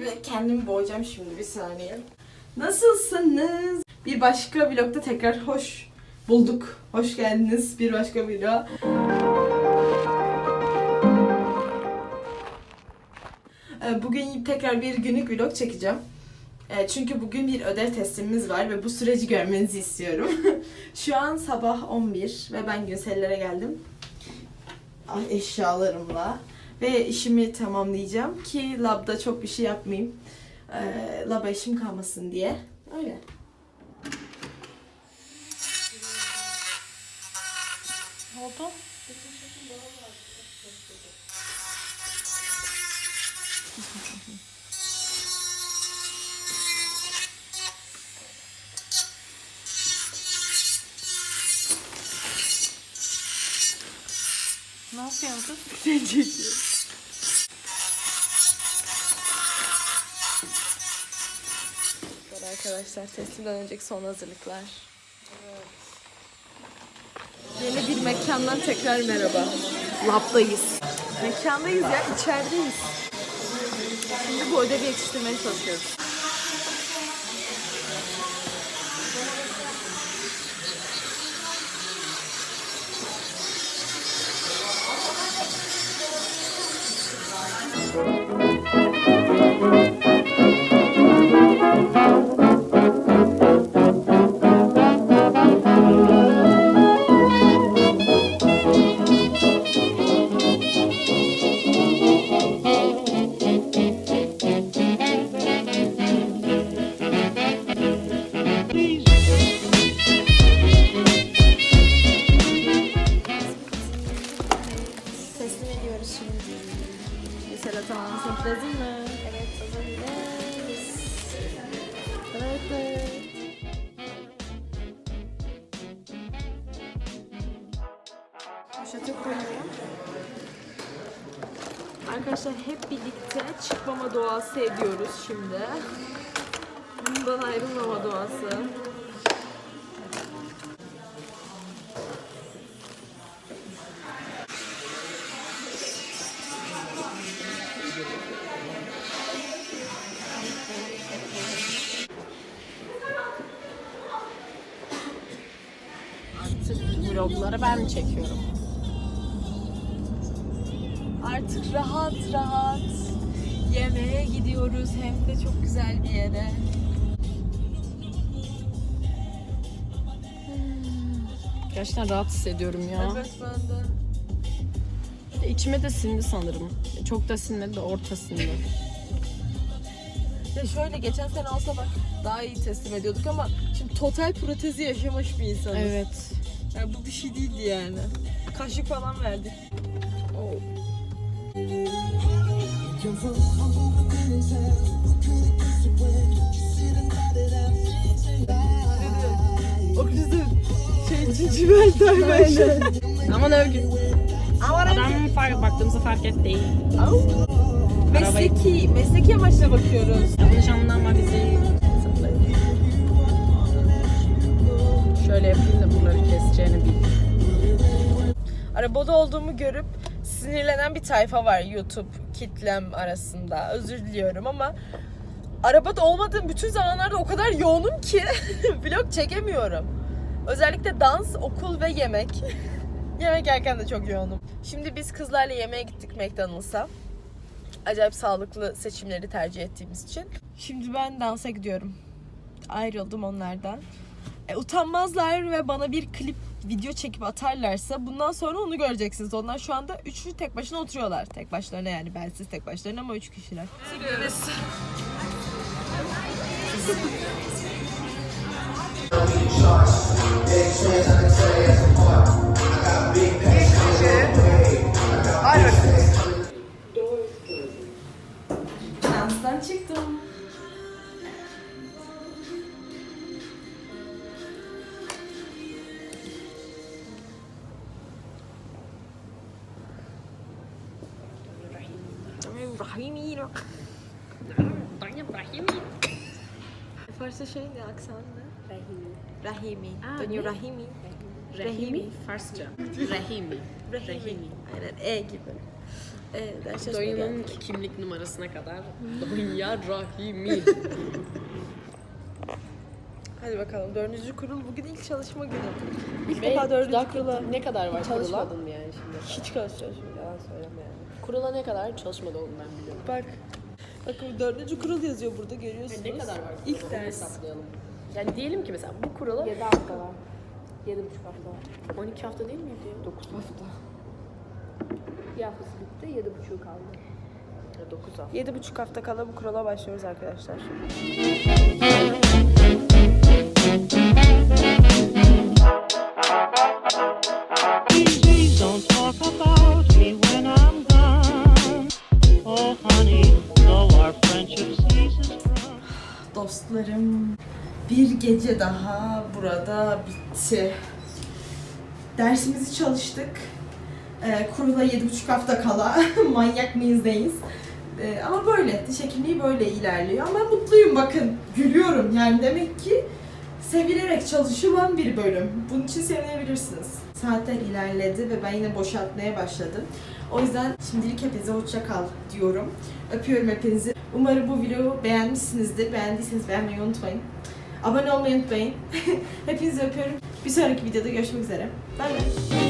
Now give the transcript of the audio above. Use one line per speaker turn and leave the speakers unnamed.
bir kendimi boğacağım şimdi bir saniye. Nasılsınız? Bir başka vlogda tekrar hoş bulduk. Hoş geldiniz bir başka vlog. Ee, Bugün tekrar bir günlük vlog çekeceğim. Ee, Çünkü bugün bir ödev teslimimiz var ve bu süreci görmenizi istiyorum. Şu an sabah 11 ve ben Günseller'e geldim. Ah, Eşyalarımla. Ve işimi tamamlayacağım ki labda çok bir şey yapmayayım. Ee, laba işim kalmasın diye. Öyle.
Ne oldu? ne yapıyorsun kız?
Seni çekiyorum. Arkadaşlar teslimden önceki son hazırlıklar. Yeni bir mekandan tekrar merhaba. Lab'dayız. Mekandayız ya, içerideyiz. Şimdi bu ödevi yetiştirmeye çalışıyoruz. Koyuyorum. Arkadaşlar hep birlikte çıkmama duası ediyoruz şimdi. Bundan ayrılmama duası.
Vlogları ben çekiyorum.
Artık rahat rahat yemeğe gidiyoruz hem de çok güzel bir yere.
Gerçekten rahat hissediyorum ya.
Evet ben de.
İçime de sindi sanırım. Çok da sinmedi de orta sindi.
Ya şöyle geçen sene olsa bak daha iyi teslim ediyorduk ama şimdi total protezi yaşamış bir insanız.
Evet.
Yani bu bir şey değildi yani. Kaşık falan verdik. O kızın şey cici Meltem
Aman övgü. Adam fark, baktığımızda fark etti.
Mesleki, mesleki amaçla bakıyoruz.
Yanlış anlama bizi. Şöyle yapayım da bunları keseceğini bil.
Arabada olduğumu görüp sinirlenen bir tayfa var YouTube kitlem arasında. Özür diliyorum ama arabada olmadığım bütün zamanlarda o kadar yoğunum ki vlog çekemiyorum. Özellikle dans, okul ve yemek. yemek yerken de çok yoğunum. Şimdi biz kızlarla yemeğe gittik McDonald's'a. Acayip sağlıklı seçimleri tercih ettiğimiz için. Şimdi ben dansa gidiyorum. Ayrıldım onlardan. E, utanmazlar ve bana bir klip video çekip atarlarsa bundan sonra onu göreceksiniz. Onlar şu anda üçü tek başına oturuyorlar. Tek başlarına yani bensiz tek başlarına ama üç kişiler. Sürüyoruz. Danstan çıktım. Rahimi. Farsça şey ne aksan ne?
Rahimi.
Rahimi. Dönüyor? Rahimi.
Rahimi. Farsça. Rahimi.
Rahimi. Aynen E gibi.
Dayının
geldik.
kimlik numarasına kadar. Donya Rahimi.
Hadi bakalım dördüncü kurul bugün ilk çalışma günü. İlk
Ve
defa dördüncü kurula
Ne kadar var kurula?
Çalışmadın
mı yani şimdi?
hiç çalışmıyorum. Yalan söyleme yani.
Kurula ne kadar çalışmadı oğlum ben biliyorum.
Bak. Bakın dördüncü kurul yazıyor burada görüyorsunuz.
Ne kadar var?
İlk
Onu
ders.
hesaplayalım. Yani diyelim ki mesela bu kurula
7 hafta var. 7,5 hafta var.
12 hafta değil miydi ya? 9
hafta. Bir haftası bitti, 7,5 kaldı.
9 hafta.
Yedi buçuk hafta kala bu kurala başlıyoruz arkadaşlar. Dostlarım bir gece daha burada bitti. Dersimizi çalıştık. Ee, kurula yedi buçuk hafta kala manyak mıyızdayız. Ee, ama böyle, diş böyle ilerliyor. Ama mutluyum bakın, gülüyorum. Yani demek ki sevilerek çalışılan bir bölüm. Bunun için sevinebilirsiniz. Saatler ilerledi ve ben yine boşaltmaya başladım. O yüzden şimdilik hepinize hoşça kal diyorum. Öpüyorum hepinizi. Umarım bu videoyu beğenmişsinizdir. Beğendiyseniz beğenmeyi unutmayın. Abone olmayı unutmayın. Hepinizi öpüyorum. Bir sonraki videoda görüşmek üzere. Bay bay.